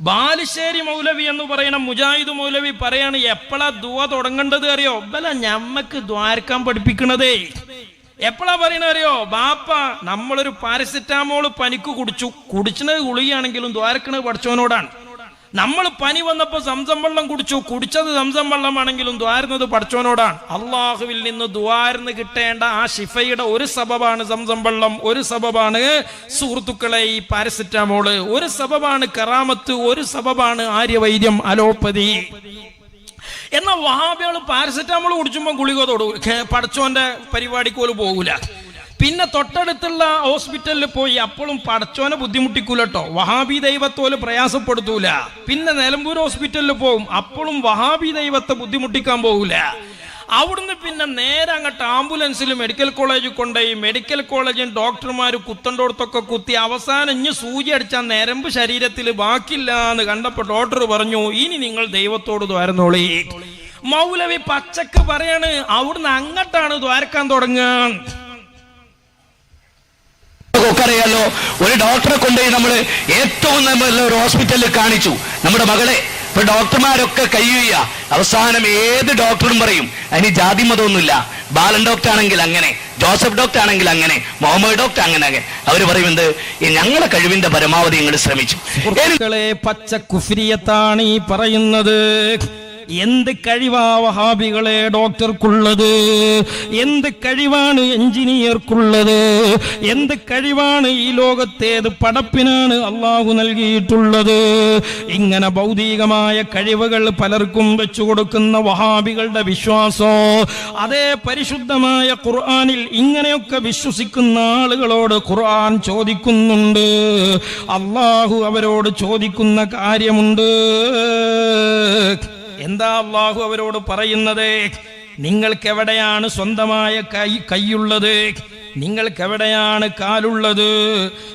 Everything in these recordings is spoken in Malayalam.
ബാലുശ്ശേരി മൗലവി എന്ന് പറയുന്ന മുജാഹിദ് മൗലവി പറയാണ് എപ്പോഴാ ദുവ തുടങ്ങേണ്ടത് അറിയോ? ബല ഞമ്മക്ക് ദ്വാരക്കാൻ പഠിപ്പിക്കണതേ. എപ്പോഴാ പറയണ അറിയോ? ബാപ്പ നമ്മളൊരു പാരസെറ്റാമോൾ പനിക്ക് കുടിച്ചു. കുടിച്ചത് ഗുളികയാണെങ്കിലും ദ്വാരക്കണത് പഠിച്ചവനോടാണ്. നമ്മൾ പനി വന്നപ്പോൾ സംസം വെള്ളം കുടിച്ചു. കുടിച്ചത് സംസം വെള്ളമാണെങ്കിലും ദ്വാരുന്നത് പഠിച്ചവനോടാണ്. അള്ളാഹുവിൽ നിന്ന് ദ്വാരുന്ന് കിട്ടേണ്ട ആ ഷിഫയുടെ ഒരു സബബാണ് സംസം വെള്ളം. ഒരു സബബാണ് സുഹൃത്തുക്കളെ ഈ പാരസെറ്റാമോൾ. ഒരു സബബാണ് കറാമത്ത്. ഒരു സബബാണ് ആര്യവൈദ്യം അലോപ്പതി. എന്നാൽ വഹാബികൾ പാരസെറ്റാമോൾ കുടിച്ചുമ്പോൾ ഗുളിക പഠിച്ചവന്റെ പരിപാടിക്ക് പോലും പോകൂല. പിന്നെ തൊട്ടടുത്തുള്ള ഹോസ്പിറ്റലിൽ പോയി അപ്പോഴും പടച്ചോനെ ബുദ്ധിമുട്ടിക്കൂലട്ടോ വഹാബി ദൈവത്തോൽ പ്രയാസപ്പെടുത്തൂല. പിന്നെ നിലമ്പൂർ ഹോസ്പിറ്റലിൽ പോകും അപ്പോഴും വഹാബി ദൈവത്തെ ബുദ്ധിമുട്ടിക്കാൻ പോകൂല അവിടുന്ന് പിന്നെ നേരെ അങ്ങോട്ട് ആംബുലൻസിൽ മെഡിക്കൽ കോളേജിൽ കൊണ്ടുപോയി മെഡിക്കൽ കോളേജിൽ ഡോക്ടർമാർ കുത്തണ്ടോടത്തൊക്കെ കുത്തി അവസാനം ഇഞ്ഞ് സൂചി അടിച്ചാൽ നരമ്പ് ശരീരത്തിൽ ബാക്കില്ല എന്ന് കണ്ടപ്പോൾ ഡോക്ടർ പറഞ്ഞു ഇനി നിങ്ങൾ ദൈവത്തോട് ദ്വാരന്നോളി. മൗലവി പച്ചക്ക് പറയാണ് അവിടുന്ന് അങ്ങോട്ടാണ് ദ്വാരക്കാൻ തുടങ്ങുക അറിയാലോ ഒരു ഡോക്ടറെ കൊണ്ടുപോയി നമ്മൾ ഏറ്റവും നല്ല ഒരു ഹോസ്പിറ്റലിൽ കാണിച്ചു. നമ്മുടെ മകളെ. ഇപ്പൊ ഡോക്ടർമാരൊക്കെ കയ്യുക അവസാനം ഏത് ഡോക്ടറും പറയും അതിന് ജാതി മതമൊന്നുമില്ല. ബാലൻ ഡോക്ടർ ആണെങ്കിൽ അങ്ങനെ ജോസഫ് ഡോക്ടർ ആണെങ്കിൽ അങ്ങനെ മുഹമ്മദ് ഡോക്ടർ അങ്ങനെ അവർ പറയുന്നത് "ഈ ഞങ്ങളെ കഴിവിന്റെ പരമാവധി ഞങ്ങൾ ശ്രമിച്ചു. പച്ച കുഫിരിയത്താണ് ഈ പറയുന്നത്. എന്ത് കഴിവാ വഹാബികളെ ഡോക്ടർക്കുള്ളത്? എന്ത് കഴിവാണ് എഞ്ചിനീയർക്കുള്ളത്? എന്ത് കഴിവാണ് ഈ ലോകത്തേത് പടപ്പിനാണ് അള്ളാഹു നൽകിയിട്ടുള്ളത്? ഇങ്ങനെ ഭൗതികമായ കഴിവുകൾ പലർക്കും വെച്ചു കൊടുക്കുന്ന വഹാബികളുടെ വിശ്വാസോ അതേ പരിശുദ്ധമായ ഖുർആാനിൽ ഇങ്ങനെയൊക്കെ വിശ്വസിക്കുന്ന ആളുകളോട് ഖുർആൻ ചോദിക്കുന്നുണ്ട്. അള്ളാഹു അവരോട് ചോദിക്കുന്ന കാര്യമുണ്ട്. എന്താ അള്ളാഹു അവരോട് പറയുന്നത്? നിങ്ങൾക്ക് എവിടെയാണ് സ്വന്തമായ കൈ കൈയുള്ളത്? നിങ്ങൾക്ക് എവിടെയാണ് കാലുള്ളത്?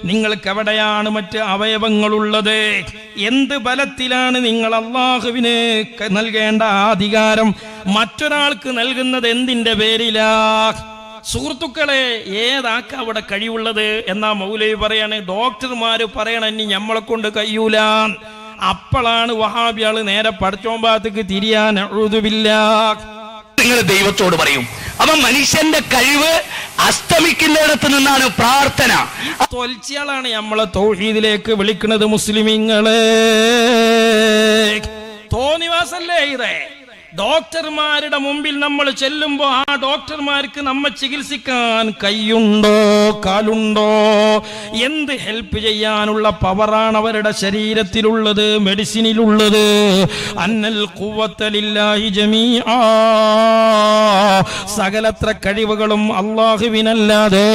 നിങ്ങൾക്ക് എവിടെയാണ് മറ്റ് അവയവങ്ങളുള്ളത്? എന്ത് ബലത്തിലാണ് നിങ്ങൾ അള്ളാഹുവിന് നൽകേണ്ട അധികാരം? മറ്റൊരാൾക്ക് നൽകുന്നത് എന്തിന്റെ പേരിലാ? സുഹൃത്തുക്കളെ ഏതാക്ക അവിടെ കഴിവുള്ളത്? എന്നാ മൗലവി പറയാണ് ഡോക്ടർമാര് പറയണ ഇനി ഞമ്മളെ കൊണ്ട് കഴിയൂല. അപ്പോഴാണ് വഹാബിയാൾ നേരെ പഠിച്ചോൻ ഭാഗത്തേക്ക് തിരിയാൻ നിങ്ങൾ ദൈവത്തോട് പറയും അപ്പൊ മനുഷ്യന്റെ കഴിവ് അസ്തമിക്കുന്നിടത്ത് നിന്നാണ് പ്രാർത്ഥന. തൊൽച്ചിയാളാണ് നമ്മളെ തൗഹീദിലേക്ക് വിളിക്കുന്നത് മുസ്ലിമിങ്ങളെ. തോന്നിവാസല്ലേ ഇതേ? ഡോക്ടർമാരുടെ മുമ്പിൽ നമ്മൾ ചെല്ലുമ്പോൾ ആ ഡോക്ടർമാർക്ക് നമ്മെ ചികിത്സിക്കാൻ കൈയുണ്ടോ കാലുണ്ടോ? എന്ത് ഹെൽപ്പ് ചെയ്യാനുള്ള പവറാണ് അവരുടെ ശരീരത്തിലുള്ളത് മെഡിസിനിലുള്ളത് അന്നൽ കൂവത്തലില്ലായി ജമീ ആ സകലത്ര കഴിവുകളും അള്ളാഹുവിനല്ലാതെ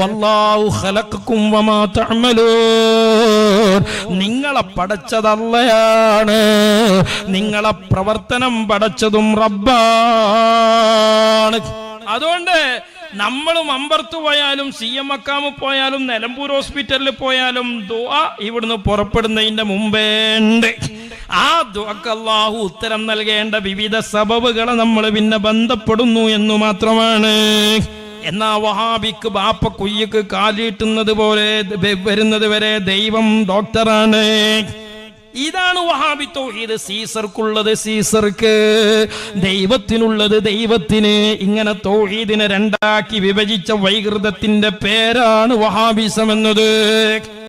വല്ലാഹു വമാ തഅമലൂൻ. നിങ്ങളെ പടച്ചതല്ലയാണ് നിങ്ങളെ പ്രവർത്തനം പടച്ചതും റബ്ബാണ്. അതുകൊണ്ട് നമ്മളും അമ്പർത്ത് പോയാലും സി എം അക്കാമ് പോയാലും നിലമ്പൂർ ഹോസ്പിറ്റലിൽ പോയാലും ദുആ ഇവിടുന്ന് പുറപ്പെടുന്നതിന്റെ മുമ്പേ ഉണ്ട് ആ ദുആക്ക് ഉത്തരം നൽകേണ്ട വിവിധ സബബുകളെ നമ്മൾ പിന്നെ ബന്ധപ്പെടുന്നു എന്ന് മാത്രമാണ്. എന്നാ വഹാബിക്ക് ബാപ്പ കുയ്യക്ക് കാലിട്ടുന്നത് പോലെ വരുന്നത് വരെ ദൈവം ഡോക്ടറാണ്. ഇതാണ് വഹാബി തൗഹീദ്. സീസർക്കുള്ളത് സീസർക്ക് ദൈവത്തിനുള്ളത് ദൈവത്തിന്. ഇങ്ങനെ തൗഹീദിനെ രണ്ടാക്കി വിഭജിച്ച വൈകൃതത്തിന്റെ പേരാണ് വഹാബിസം എന്നത്